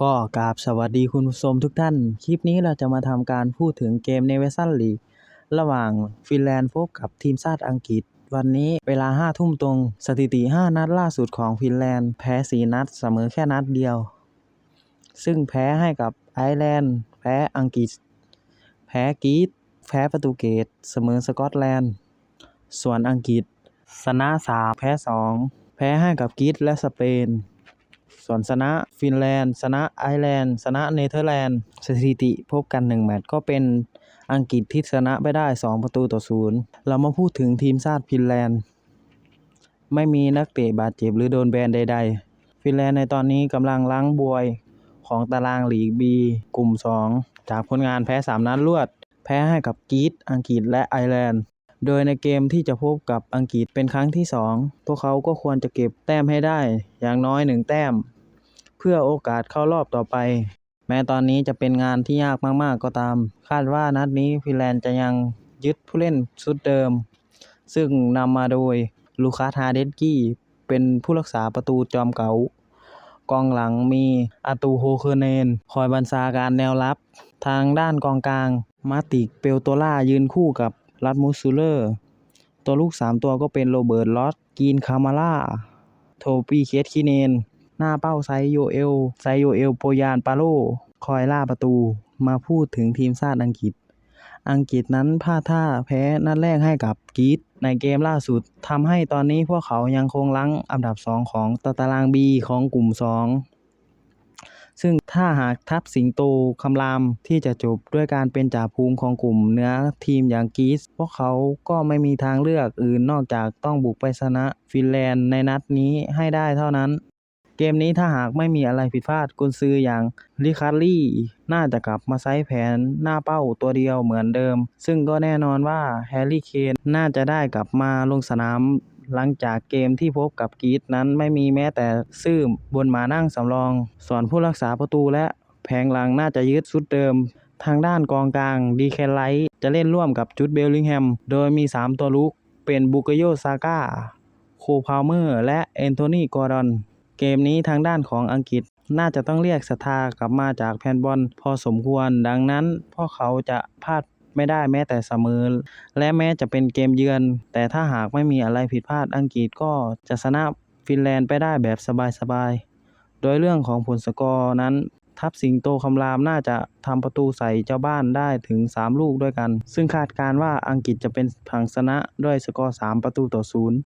ก็กราบสวัสดีคุณผู้ชมทุกท่าน คลิปนี้เราจะมาทำการพูดถึงเกมเนเวซันลีกระหว่างฟินแลนด์พบกับทีมชาติอังกฤษ วันนี้เวลา5ทุ่มตรง สถิติ 5 นัดล่าสุดของฟินแลนด์ แพ้ 4 นัดเสมอแค่นัดเดียว ซึ่งแพ้ให้กับไอร์แลนด์ แพ้อังกฤษ แพ้กรีซแพ้ปรตุเกสเสมอสกอตแลนด์ ส่วนอังกฤษ ชนะ3แพ้2แพ้ให้กับกรีซและสเปน ส่วนชนะฟินแลนด์ชนะไอร์แลนด์ชนะเนเธอร์แลนด์สถิติพบกัน1แมตช์ก็เป็นอังกฤษที่ชนะไปได้ 2 ประตูต่อศูนย์เรามาพูดถึงทีมชาติฟินแลนด์ ไม่มีนักเตะบาดเจ็บหรือโดนแบนใด ๆ ฟินแลนด์ในตอนนี้กำลังล้างบวยของตารางลีก B กลุ่ม 2 จากผลงานแพ้ 3 นัดรวด แพ้ให้กับกรีซอังกฤษและไอร์แลนด์ โดยในเกมที่จะพบกับอังกฤษเป็นครั้งที่ 2 พวกเขาก็ควรจะเก็บแต้มให้ได้อย่างน้อย 1 แต้ม เพื่อโอกาสเข้ารอบต่อไป แม้ตอนนี้จะเป็นงานที่ยากมากๆก็ตาม คาดว่านัดนี้ฟินแลนด์จะยังยึดผู้เล่นชุดเดิม ซึ่งนำมาโดยลูคัสฮาเดสกี้เป็นผู้รักษาประตูจอมเก่ากองหลังมีอาตูโฮเคอร์เนน คอยบัญชาการแนวรับ ทางด้านกองกลาง มาติกเปลโตล่ายืนคู่กับ รัดมูสซูเลอร์ ตัวลูก 3 ตัวก็เป็นโรเบิร์ตลอสกีนคามาล่า โทปี้เคสคิเนน หน้าเป้าไซโยเอล ไซโยเอล โปยานปาโล คอยล่าประตู มาพูดถึงทีมชาติอังกฤษ อังกฤษนั้นพลาดท่าแพ้นัดแรกให้กับกรีซในเกมล่าสุดทำให้ตอนนี้พวกเขายังคงลังอันดับ 2 ของตาราง B ของกลุ่ม 2 ซึ่งถ้าหากทัพสิงโตคำรามที่จะจบด้วยการเป็นจ่าภูมิของกลุ่มเนื้อทีมอย่างกรีซพวกเขาก็ไม่มีทางเลือกอื่นนอกจากต้องบุกไปชนะฟินแลนด์ในนัดนี้ให้ได้เท่านั้น เกมนี้ถ้าหากไม่มีอะไรผิดพลาดกุนซืออย่างลิคาร์ลี่น่าจะกลับมาใช้แผนหน้าเป้าตัวเดียวเหมือนเดิม ซึ่งก็แน่นอนว่าแฮร์รี่เคนน่าจะได้กลับมาลงสนามหลังจากเกมที่พบกับกรีซนั้นไม่มีแม้แต่ซื่อบนหมานั่งสำรอง ส่วนผู้รักษาประตูและแผงหลังน่าจะยึดชุดเดิม ทางด้านกองกลางดีแคลไลท์จะเล่นร่วมกับจุดเบลลิงแฮม โดยมี 3 ตัวลุกเป็นบุกโยซาก้า โคพาวเมอร์ และแอนโทนีกอร์ดอน เกมนี้ทางด้านของอังกฤษน่าจะต้องเรียกศรัทธากลับมาจากแฟนบอลพอสมควร ดังนั้นพวกเขาจะพลาดไม่ได้แม้แต่เสมอ และแม้จะเป็นเกมเยือน แต่ถ้าหากไม่มีอะไรผิดพลาดอังกฤษก็จะชนะฟินแลนด์ไปได้แบบสบายๆ โดยเรื่องของผลสกอร์นั้น ทัพสิงโตคำรามน่าจะทำประตูใส่เจ้าบ้านได้ถึง 3 ลูกด้วยกัน ซึ่งคาดการณ์ว่าอังกฤษจะเป็นผังชนะด้วยสกอร์ 3 ประตูต่อศูนย์